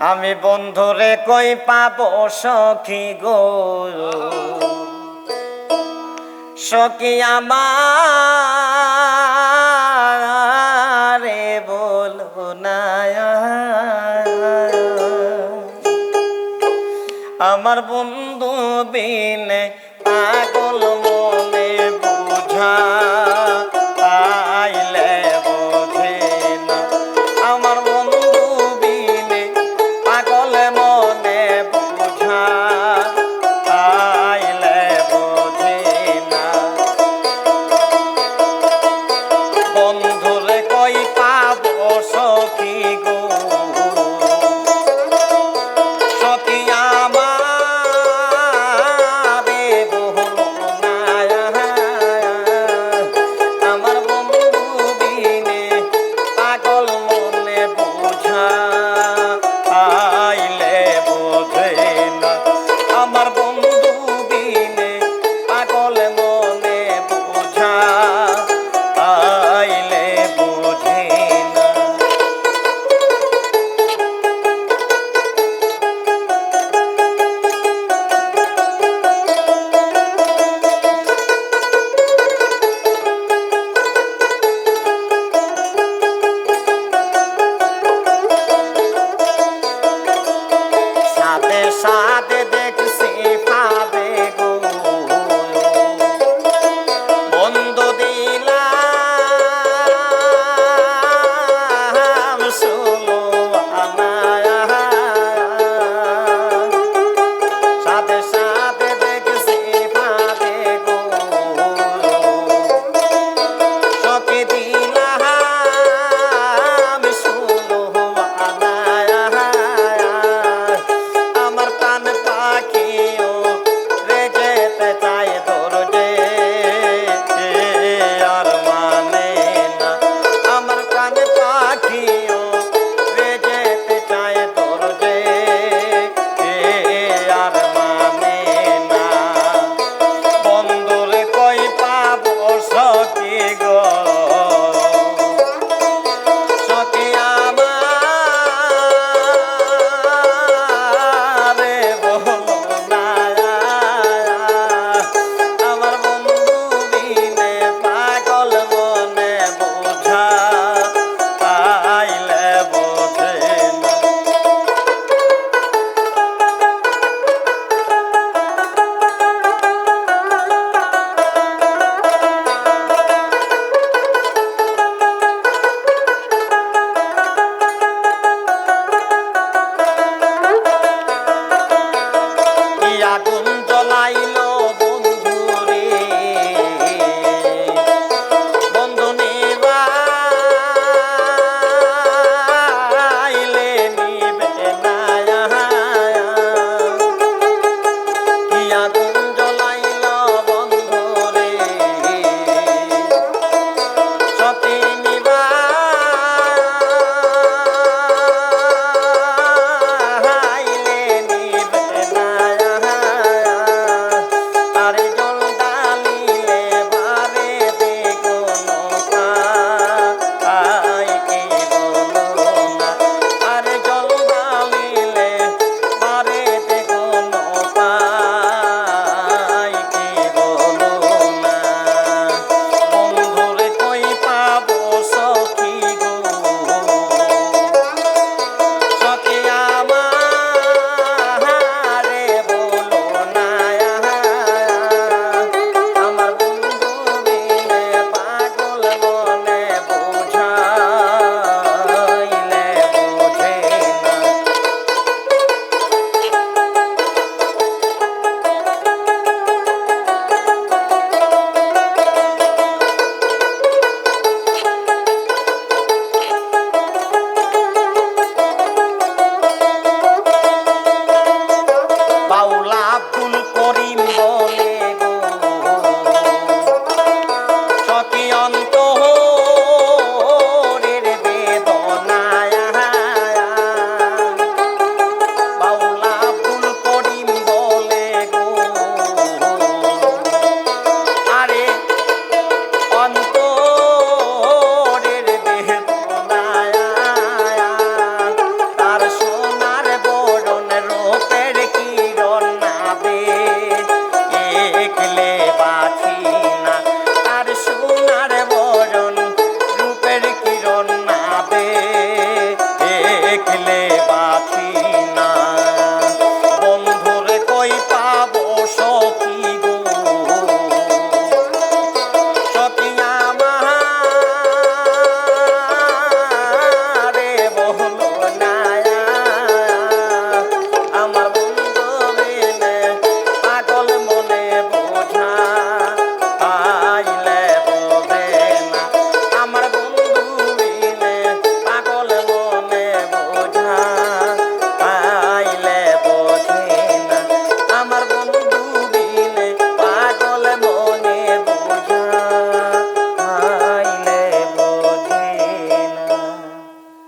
আমি বন্ধুরে কই পাব সখী গো? সখী আমার বল না আমার বন্ধু বিনে পাগল মনে বুঝা all.